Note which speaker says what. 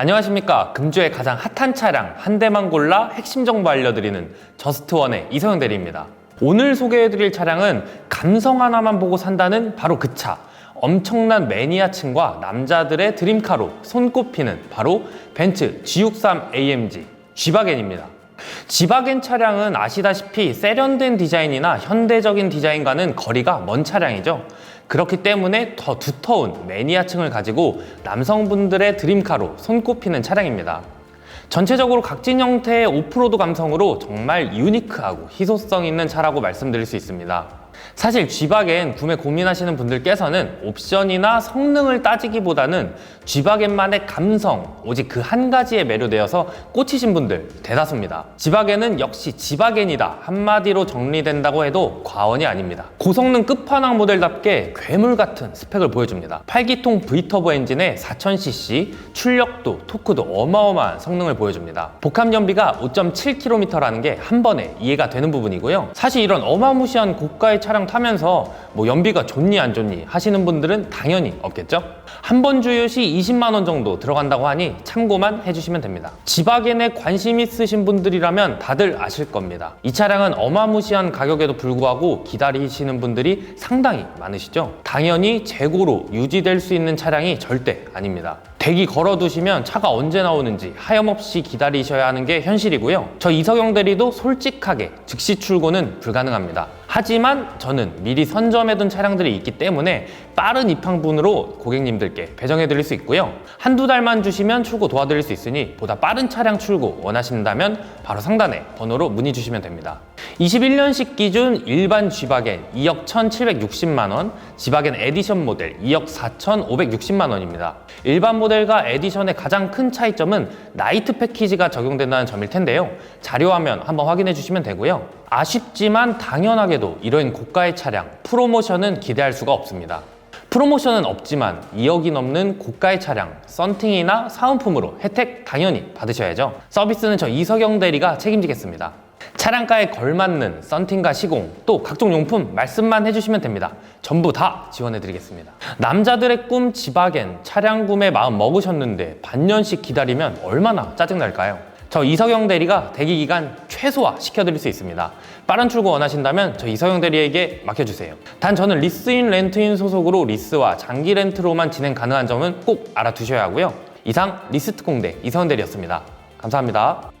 Speaker 1: 안녕하십니까. 금주의 가장 핫한 차량 한 대만 골라 핵심 정보 알려드리는 저스트원의 이성현 대리입니다. 오늘 소개해드릴 차량은 감성 하나만 보고 산다는 바로 그 차. 엄청난 매니아층과 남자들의 드림카로 손꼽히는 바로 벤츠 G63 AMG G바겐입니다. 지바겐 차량은 아시다시피 세련된 디자인이나 현대적인 디자인과는 거리가 먼 차량이죠. 그렇기 때문에 더 두터운 매니아층을 가지고 남성분들의 드림카로 손꼽히는 차량입니다. 전체적으로 각진 형태의 오프로드 감성으로 정말 유니크하고 희소성 있는 차라고 말씀드릴 수 있습니다. 사실 G바겐 구매 고민하시는 분들께서는 옵션이나 성능을 따지기보다는 G바겐만의 감성, 오직 그 한 가지에 매료되어서 꽂히신 분들 대다수입니다. G바겐은 역시 G바겐이다 한마디로 정리된다고 해도 과언이 아닙니다. 고성능 끝판왕 모델답게 괴물 같은 스펙을 보여줍니다. 8기통 V터보 엔진에 4000cc, 출력도, 토크도 어마어마한 성능을 보여줍니다. 복합 연비가 5.7km라는 게 한 번에 이해가 되는 부분이고요. 사실 이런 어마무시한 고가의 차량 타면서 뭐 연비가 좋니 안 좋니 하시는 분들은 당연히 없겠죠? 한 번 주유 시 20만 원 정도 들어간다고 하니 참고만 해주시면 됩니다. 지바겐에 관심 있으신 분들이라면 다들 아실 겁니다. 이 차량은 어마무시한 가격에도 불구하고 기다리시는 분들이 상당히 많으시죠? 당연히 재고로 유지될 수 있는 차량이 절대 아닙니다. 대기 걸어두시면 차가 언제 나오는지 하염없이 기다리셔야 하는 게 현실이고요. 저 이석영 대리도 솔직하게 즉시 출고는 불가능합니다. 하지만 저는 미리 선점해둔 차량들이 있기 때문에 빠른 입항분으로 고객님들께 배정해드릴 수 있고요. 한두 달만 주시면 출고 도와드릴 수 있으니 보다 빠른 차량 출고 원하신다면 바로 상단에 번호로 문의 주시면 됩니다. 21년식 기준 일반 G바겐 2억 1,760만원, G바겐 에디션 모델 2억 4,560만 원입니다. 일반 모델과 에디션의 가장 큰 차이점은 나이트 패키지가 적용된다는 점일 텐데요. 자료화면 한번 확인해 주시면 되고요. 아쉽지만 당연하게도 이런 고가의 차량, 프로모션은 기대할 수가 없습니다. 프로모션은 없지만 2억이 넘는 고가의 차량, 썬팅이나 사은품으로 혜택 당연히 받으셔야죠. 서비스는 저 이석영 대리가 책임지겠습니다. 차량가에 걸맞는 썬팅과 시공, 또 각종 용품 말씀만 해주시면 됩니다. 전부 다 지원해드리겠습니다. 남자들의 꿈 지바겐 차량 구매 마음 먹으셨는데 반년씩 기다리면 얼마나 짜증날까요? 저 이석영 대리가 대기 기간 최소화 시켜드릴 수 있습니다. 빠른 출고 원하신다면 저 이석영 대리에게 맡겨주세요. 단 저는 리스인 렌트인 소속으로 리스와 장기 렌트로만 진행 가능한 점은 꼭 알아두셔야 하고요. 이상 리스트 공대 이석영 대리였습니다. 감사합니다.